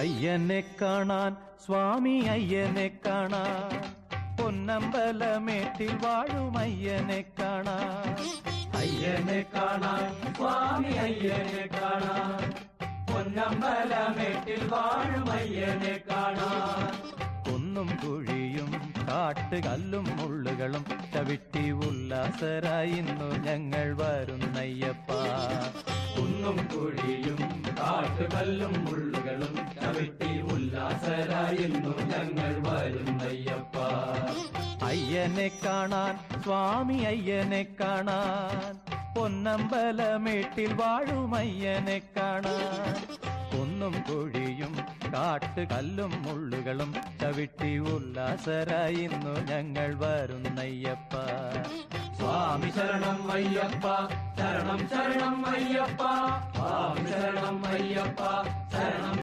ஐயனை காணான் சுவாமி ஐயனை காணான் மேட்டில் வாழும் ஐயனை காணான் ஐயனை காணான் சுவாமி ஐயனை காணான் மேட்டில் வாழும் ஐயனை காணான் பொன்னும் குழியும் காட்டு കാട്ട് കല്ലും മുള്ളുകളും ചവിട്ടി ഉല്ലാസരായിന്നു ഞങ്ങൾ വരുന്നയ്യപ്പ குழியும் காட்டு கல்லும் முள்ளுகளும் പായുന്നു ഞങ്ങൾ വരുന്നയ്യപ്പ അയ്യനെ കാണാൻ സ്വാമി അയ്യനെ കാണാൻ പൊന്നമ്പലമേട്ടിൽ വാഴും അയ്യനെ കാണാൻ ഒന്നും കുഴിയും കാട്ടുകല്ലും മുള്ളുകളും ചവിട്ടി ഉല്ലാസരായിരുന്നു ഇന്നു ഞങ്ങൾ വരുന്നയ്യപ്പ സ്വാമി ശരണം അയ്യപ്പ ശരണം ശരണം അയ്യപ്പ സ്വാമി ശരണം അയ്യപ്പ ശരണം